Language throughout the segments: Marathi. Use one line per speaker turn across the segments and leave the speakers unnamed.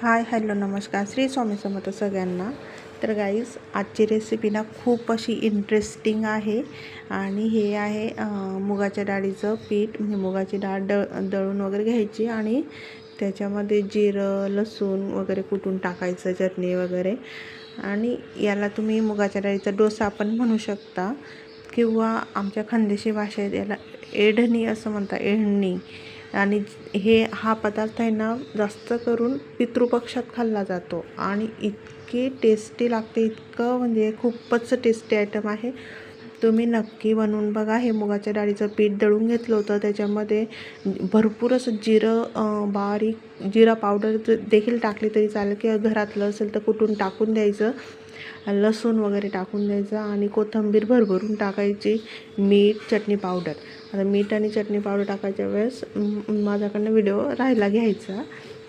हाय हॅलो नमस्कार. श्री स्वामी समर्थ सगळ्यांना. तर गाईज आजची रेसिपी ना खूप अशी इंटरेस्टिंग आहे. आणि हे आहे मुगाच्या डाळीचं पीठ. म्हणजे मुगाची डाळ ड दळून वगैरे घ्यायची आणि त्याच्यामध्ये जिरं लसूण वगैरे कुटून टाकायचं चटणी वगैरे. आणि याला तुम्ही मुगाच्या डाळीचा डोसा पण म्हणू शकता. किंवा आमच्या खानदेशी भाषेत याला एढणी असं म्हणतात एढणी. आणि हे हा पदार्थ आहे ना जास्त करून पितृपक्षात खाल्ला जातो. आणि इतकी टेस्टी लागते इतकं म्हणजे खूपच टेस्टी आयटम आहे. तुम्ही नक्की बनवून बघा. हे मुगाच्या डाळीचं पीठ दळून घेतलं होतं. त्याच्यामध्ये भरपूर असं जिरं बारीक जिरा पावडर देखील टाकली तरी चालेल. किंवा घरातलं असेल तर कुठून टाकून द्यायचं. लसूण वगैरे टाकून द्यायचं. आणि कोथिंबीर भरभरून टाकायची. मीठ चटणी पावडर आता मीठ आणि चटणी पावडर टाकायच्या वेळेस माझ्याकडनं व्हिडिओ राहायला घ्यायचा.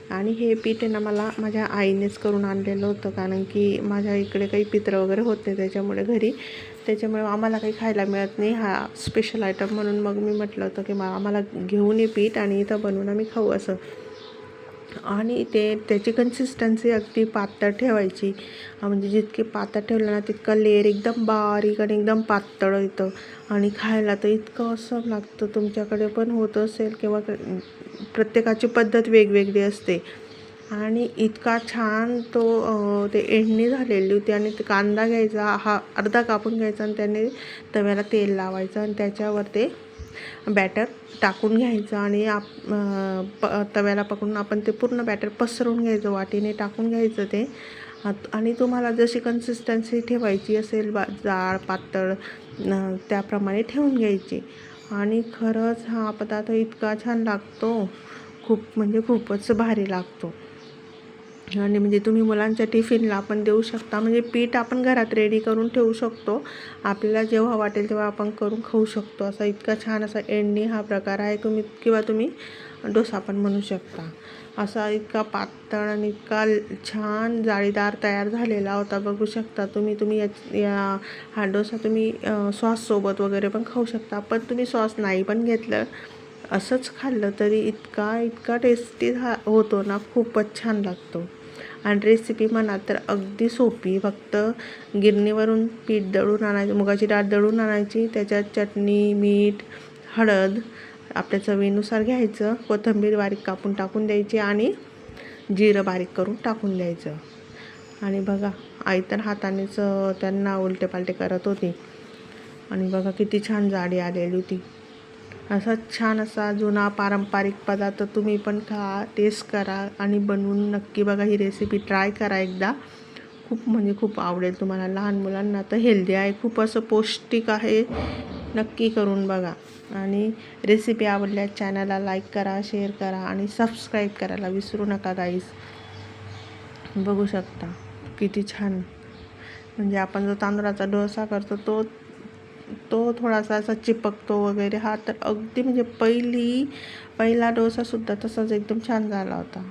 आणि हे पीठ आहे ना मला माझ्या आईनेच करून आणलेलं होतं कारण की माझ्या इकडे काही पित्र वगैरे होत नाही त्याच्यामुळे घरी. त्याच्यामुळे आम्हाला काही खायला मिळत नाही हा स्पेशल आयटम म्हणून मग मी म्हटलं होतं की मा आम्हाला घेऊन ये पीठ आणि इथं बनवून आम्ही खाऊ असं. आणि ते त्याची कन्सिस्टन्सी अगदी पातळ ठेवायची. म्हणजे जितके पातळ ठेवलं ना तितका लेअर एकदम बारीक आणि एकदम पातळ येतं. आणि खायला तर इतकं असं लागतं. तुमच्याकडे पण होत असेल किंवा प्रत्येकाची पद्धत वेगवेगळी असते. आणि इतका छान तो ते एंडणी झालेली होती आणि ते कांदा घ्यायचा हा अर्धा कापून घ्यायचा आणि त्याने तव्याला तेल लावायचं आणि त्याच्यावर ते बॅटर टाकून घ्यायचं आणि आप प तव्याला पकडून आपण ते पूर्ण बॅटर पसरवून घ्यायचं वाटीने टाकून घ्यायचं ते. आत- आणि तुम्हाला जशी कन्सिस्टन्सी ठेवायची असेल बा जाड पातळ त्याप्रमाणे ठेवून घ्यायची. आणि खरंच हा पदार्थ इतका छान लागतो खूप म्हणजे खूपच भारी लागतो. आणि म्हणजे तुम्ही मुलांच्या टिफिनला पण देऊ शकता. म्हणजे पीठ आपण घरात रेडी करून ठेवू शकतो. आपल्याला जेव्हा वाटेल तेव्हा आपण करून खाऊ शकतो. असा इतका छान असा एंडणी हा प्रकार आहे. तुम्ही किंवा तुम्ही डोसा पण म्हणू शकता. असा इतका पातळ आणि इतका छान जाळीदार तयार झालेला होता. बघू शकता तुम्ही तुम्ही या या हा डोसा तुम्ही सॉससोबत वगैरे पण खाऊ शकता. पण तुम्ही सॉस नाही पण घेतलं असंच खाल्लं तरी इतका इतका टेस्टी झा होतो ना. खूपच छान लागतो. आणि रेसिपी म्हणा तर अगदी सोपी. फक्त गिरणीवरून पीठ दळून आणायचं मुगाची डाळ दळून आणायची त्याच्यात चटणी मीठ हळद आपल्या चवीनुसार घ्यायचं कोथिंबीर बारीक कापून टाकून द्यायची आणि जिरं बारीक करून टाकून द्यायचं. आणि बघा आई तर हातानेच त्यांना उलटे पालटे करत होती. आणि बघा किती छान जाडी आलेली होती. असा छान असा जुना पारंपरिक पदार्थ तुम्ही पण खा टेस्ट करा आणि बनवून नक्की बघा ही रेसिपी ट्राय करा एकदा. खूप म्हणजे खूप आवडेल तुम्हाला. लहान मुलांना तर हेल्दी आहे. खूप असं पौष्टिक आहे. नक्की करून बघा. आणि रेसिपी आवडल्यास चॅनलला लाईक करा शेअर करा आणि सबस्क्राईब करायला विसरू नका गाईज बघू शकता. किती छान. म्हणजे आपण जो तांदळाचा डोसा करतो तो तो थोडासा असा चिपकतो वगैरे. हा तर अगदी म्हणजे पहिली पहिला डोसासुद्धा तसाच एकदम छान झाला होता.